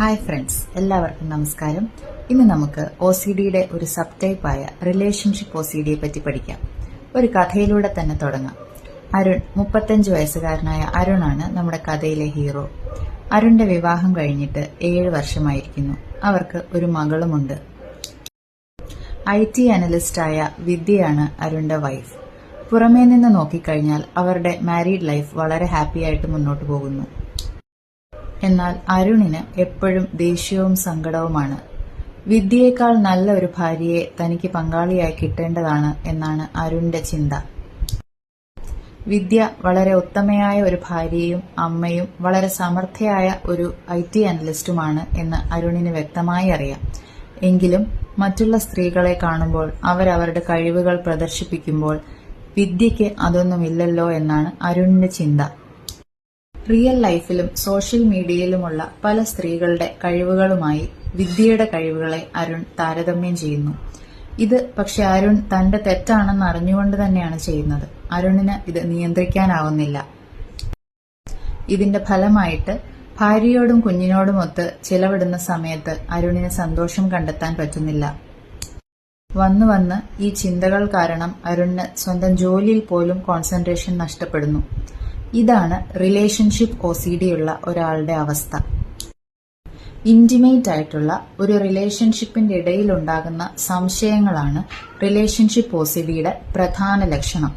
Hi friends എല്ലാവർക്കും നമസ്കാരം. ഇന്ന് നമുക്ക് ഒ സി ഡിയുടെ ഒരു സബ് ടൈപ്പായ റിലേഷൻഷിപ്പ് ഒ സി ഡിയെ പറ്റി പഠിക്കാം. ഒരു കഥയിലൂടെ തന്നെ തുടങ്ങാം. അരുൺ മുപ്പത്തഞ്ച് വയസ്സുകാരനായ അരുണാണ് നമ്മുടെ കഥയിലെ ഹീറോ. അരുണിന്റെ വിവാഹം കഴിഞ്ഞിട്ട് ഏഴ് വർഷമായിരിക്കുന്നു. അവർക്ക് ഒരു മകളുമുണ്ട്. ഐ ടി അനലിസ്റ്റായ വിദ്യയാണ് അരുണിന്റെ വൈഫ്. പുറമേ നിന്ന് നോക്കിക്കഴിഞ്ഞാൽ അവരുടെ മാരീഡ് ലൈഫ് വളരെ ഹാപ്പിയായിട്ട് മുന്നോട്ട് പോകുന്നു. എന്നാൽ അരുണിന് എപ്പോഴും ദേഷ്യവും സങ്കടവുമാണ്. വിദ്യയേക്കാൾ നല്ല ഒരു ഭാര്യയെ തനിക്ക് പങ്കാളിയായി കിട്ടേണ്ടതാണ് എന്നാണ് അരുണിന്റെ ചിന്ത. വിദ്യ വളരെ ഉത്തമയായ ഒരു ഭാര്യയും അമ്മയും വളരെ സമർത്ഥയായ ഒരു ഐ ടി അനലിസ്റ്റുമാണ് എന്ന് അരുണിന് വ്യക്തമായി അറിയാം. എങ്കിലും മറ്റുള്ള സ്ത്രീകളെ കാണുമ്പോൾ അവരവരുടെ കഴിവുകൾ പ്രദർശിപ്പിക്കുമ്പോൾ വിദ്യയ്ക്ക് അതൊന്നുമില്ലല്ലോ എന്നാണ് അരുണിന്റെ ചിന്ത. റിയൽ ലൈഫിലും സോഷ്യൽ മീഡിയയിലുമുള്ള പല സ്ത്രീകളുടെ കഴിവുകളുമായി വിദ്യയുടെ കഴിവുകളെ അരുൺ താരതമ്യം ചെയ്യുന്നു. ഇത് പക്ഷെ അരുൺ തന്റെ തെറ്റാണെന്ന് അറിഞ്ഞുകൊണ്ട് തന്നെയാണ് ചെയ്യുന്നത്. അരുണിന് ഇത് നിയന്ത്രിക്കാനാവുന്നില്ല. ഇതിന്റെ ഫലമായിട്ട് ഭാര്യയോടും കുഞ്ഞിനോടുമൊത്ത് ചിലവിടുന്ന സമയത്ത് അരുണിന് സന്തോഷം കണ്ടെത്താൻ പറ്റുന്നില്ല. വന്നു വന്ന് ഈ ചിന്തകൾ കാരണം അരുണിന് സ്വന്തം ജോലിയിൽ പോലും കോൺസെൻട്രേഷൻ നഷ്ടപ്പെടുന്നു. ഇതാണ് റിലേഷൻഷിപ്പ് ഒ സി ഡി ഉള്ള ഒരാളുടെ അവസ്ഥ. ഇന്റിമേറ്റ് ആയിട്ടുള്ള ഒരു റിലേഷൻഷിപ്പിന്റെ ഇടയിൽ ഉണ്ടാകുന്ന സംശയങ്ങളാണ് റിലേഷൻഷിപ്പ് ഒ സി ഡിയുടെ പ്രധാന ലക്ഷണം.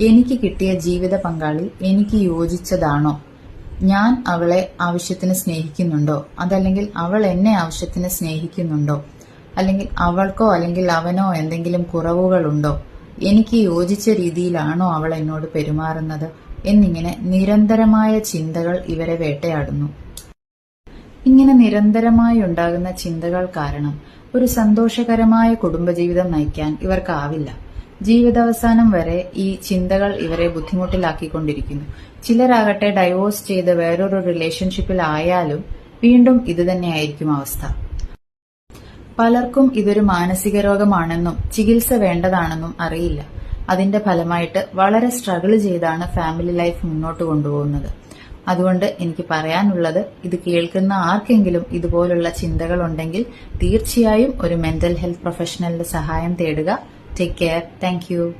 എനിക്ക് കിട്ടിയ ജീവിത പങ്കാളി എനിക്ക് യോജിച്ചതാണോ? ഞാൻ അവളെ ആവശ്യത്തിന് സ്നേഹിക്കുന്നുണ്ടോ? അതല്ലെങ്കിൽ അവൾ എന്നെ ആവശ്യത്തിന് സ്നേഹിക്കുന്നുണ്ടോ? അല്ലെങ്കിൽ അവൾക്കോ അല്ലെങ്കിൽ അവനോ എന്തെങ്കിലും കുറവുകളുണ്ടോ? എനിക്ക് യോജിച്ച രീതിയിലാണോ അവൾ എന്നോട് പെരുമാറുന്നത്? എന്നിങ്ങനെ നിരന്തരമായ ചിന്തകൾ ഇവരെ വേട്ടയാടുന്നു. ഇങ്ങനെ നിരന്തരമായി ഉണ്ടാകുന്ന ചിന്തകൾ കാരണം ഒരു സന്തോഷകരമായ കുടുംബജീവിതം നയിക്കാൻ ഇവർക്കാവില്ല. ജീവിതാവസാനം വരെ ഈ ചിന്തകൾ ഇവരെ ബുദ്ധിമുട്ടിലാക്കിക്കൊണ്ടിരിക്കുന്നു. ചിലരാകട്ടെ ഡൈവോഴ്സ് ചെയ്ത് വേറൊരു റിലേഷൻഷിപ്പിൽ ആയാലും വീണ്ടും ഇതുതന്നെയായിരിക്കും അവസ്ഥ. പലർക്കും ഇതൊരു മാനസിക രോഗമാണെന്നും ചികിത്സ വേണ്ടതാണെന്നും അറിയില്ല. അതിന്റെ ഫലമായിട്ട് വളരെ സ്ട്രഗിൾ ചെയ്താണ് ഫാമിലി ലൈഫ് മുന്നോട്ട് കൊണ്ടുപോകുന്നത്. അതുകൊണ്ട് എനിക്ക് പറയാനുള്ളത് ഇത് കേൾക്കുന്ന ആർക്കെങ്കിലും ഇതുപോലുള്ള ചിന്തകൾ ഉണ്ടെങ്കിൽ തീർച്ചയായും ഒരു മെന്റൽ ഹെൽത്ത് പ്രൊഫഷണലിന്റെ സഹായം തേടുക. Take care thank